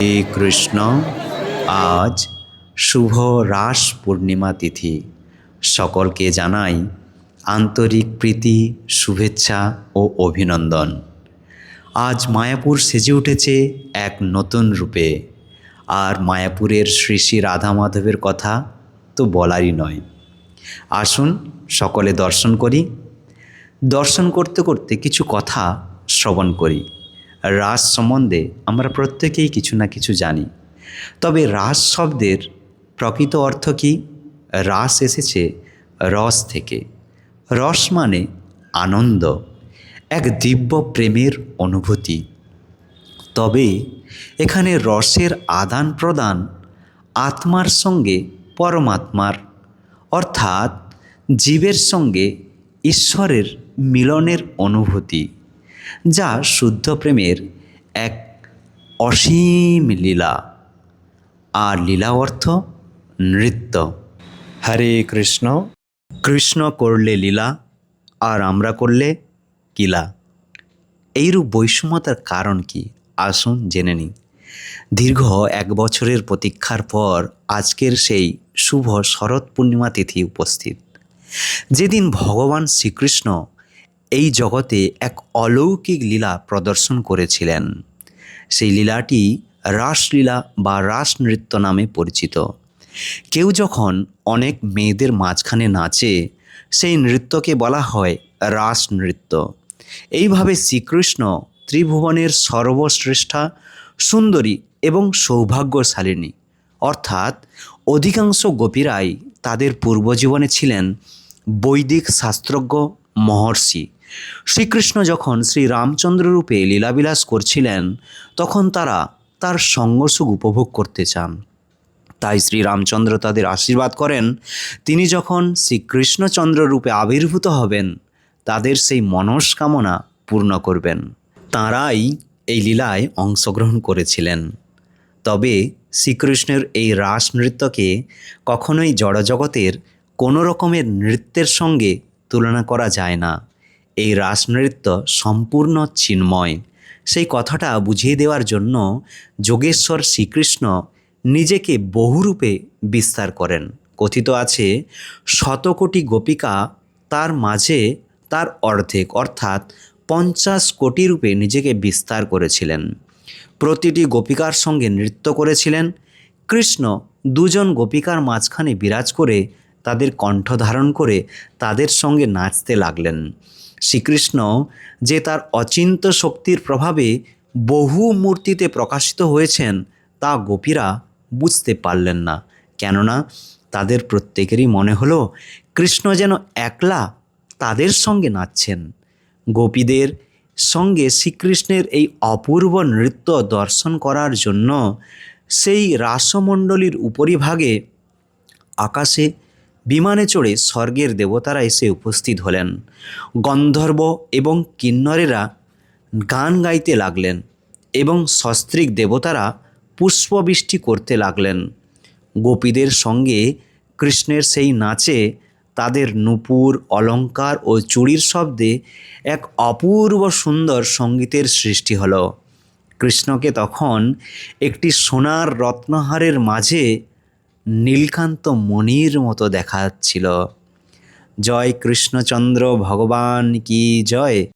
হে কৃষ্ণ, আজ শুভ রাস পূর্ণিমা তিথি। সকলকে জানাই আন্তরিক প্রীতি, শুভেচ্ছা ও অভিনন্দন। আজ মায়াপুর সেজে উঠেছে এক নতুন রূপে। আর মায়াপুরের শ্রী শ্রী রাধা মাধবের কথা তো বলারই নয়। আসুন সকলে দর্শন করি। দর্শন করতে করতে কিছু কথা শ্রবণ করি। রাস সম্বন্ধে আমরা প্রত্যেকেই কিছু না কিছু জানি। তবে রাস শব্দের প্রকৃত অর্থ কি? রাস এসেছে রস থেকে। রস মানে আনন্দ, এক দিব্য প্রেমের অনুভূতি। তবে এখানে রসের আদান প্রদান আত্মার সঙ্গে পরমাত্মার, অর্থাৎ জীবের সঙ্গে ঈশ্বরের মিলনের অনুভূতি। যা শুদ্ধ প্রেমের এক অসীম লীলা। আর লীলা অর্থ নৃত্য। হরে কৃষ্ণ কৃষ্ণ করলে লীলা, আর আমরা করলে কিলা এইরূপ বৈষম্যতার কারণ কি? আসুন জেনে নিই। দীর্ঘ এক বছরের প্রতীক্ষার পর আজকের সেই শুভ শরৎ পূর্ণিমা তিথি উপস্থিত। যেদিন ভগবান শ্রীকৃষ্ণ এই জগতে এক অলৌকিক লীলা প্রদর্শন করেছিলেন। সেই লীলাটি রাসলীলা বা রাস নৃত্য নামে পরিচিত। কেউ যখন অনেক মেয়েদের মাঝখানে নাচে, সেই নৃত্যকে বলা হয় রাস নৃত্য। এইভাবে শ্রীকৃষ্ণ ত্রিভুবনের সর্বশ্রেষ্ঠা, সুন্দরী এবং সৌভাগ্যশালিনী, অর্থাৎ অধিকাংশ গোপীরাই তাদের পূর্বজীবনে ছিলেন বৈদিক শাস্ত্রজ্ঞ মহর্ষি। শ্রীকৃষ্ণ যখন শ্রী রামচন্দ্র রূপে লীলাবিলাস করছিলেন, তখন তারা তার সঙ্গসুখ উপভোগ করতে চান। তাই শ্রী রামচন্দ্র তাদের আশীর্বাদ করেন। তিনি যখন শ্রীকৃষ্ণচন্দ্র রূপে আবির্ভূত হবেন, তাদের সেই মনস্কামনা পূর্ণ করবেন। তাঁরাই এই লীলায় অংশগ্রহণ করেছিলেন। তবে শ্রীকৃষ্ণের এই রাস নৃত্যকে কখনোই জড়জগতের কোনো রকমের নৃত্যের সঙ্গে তুলনা করা যায় না। এই রাস নৃত্য সম্পূর্ণ চিন্ময়। সেই কথাটা বুঝিয়ে দেওয়ার জন্য যোগেশ্বর শ্রীকৃষ্ণ নিজেকে বহুরূপে বিস্তার করেন। কথিত আছে, শতকোটি গোপিকা তার মাঝে তার অর্ধেক অর্থাৎ পঞ্চাশ কোটি রূপে নিজেকে বিস্তার করেছিলেন। প্রতিটি গোপিকার সঙ্গে নৃত্য করেছিলেন। কৃষ্ণ দুজন গোপিকার মাঝখানে বিরাজ করে তাদের কণ্ঠ ধারণ করে তাদের সঙ্গে নাচতে লাগলেন। শ্রীকৃষ্ণ যে তার অচিন্ত শক্তির প্রভাবে বহু মূর্তিতে প্রকাশিত হয়েছেন তা গোপীরা বুঝতে পারলেন না। কেননা তাদের প্রত্যেকেরই মনে হলো, কৃষ্ণ যেন একলা তাদের সঙ্গে নাচছেন। গোপীদের সঙ্গে শ্রীকৃষ্ণের এই অপূর্ব নৃত্য দর্শন করার জন্য সেই রাসমণ্ডলীর উপরিভাগে আকাশে বিমানে চড়ে স্বর্গের দেবতারা এসে উপস্থিত হলেন। গন্ধর্ব এবং কিন্নরেরা গান গাইতে লাগলেন এবং সস্ত্রীক দেবতারা পুষ্পবৃষ্টি করতে লাগলেন। গোপীদের সঙ্গে কৃষ্ণের সেই নাচে তাদের নূপুর, অলঙ্কার ও চুড়ির শব্দে এক অপূর্ব সুন্দর সঙ্গীতের সৃষ্টি হলো। কৃষ্ণকে তখন একটি সোনার রত্নহারের মাঝে নীলকান্ত মণির মতো দেখাচ্ছিল। জয় কৃষ্ণচন্দ্র ভগবান কি জয়?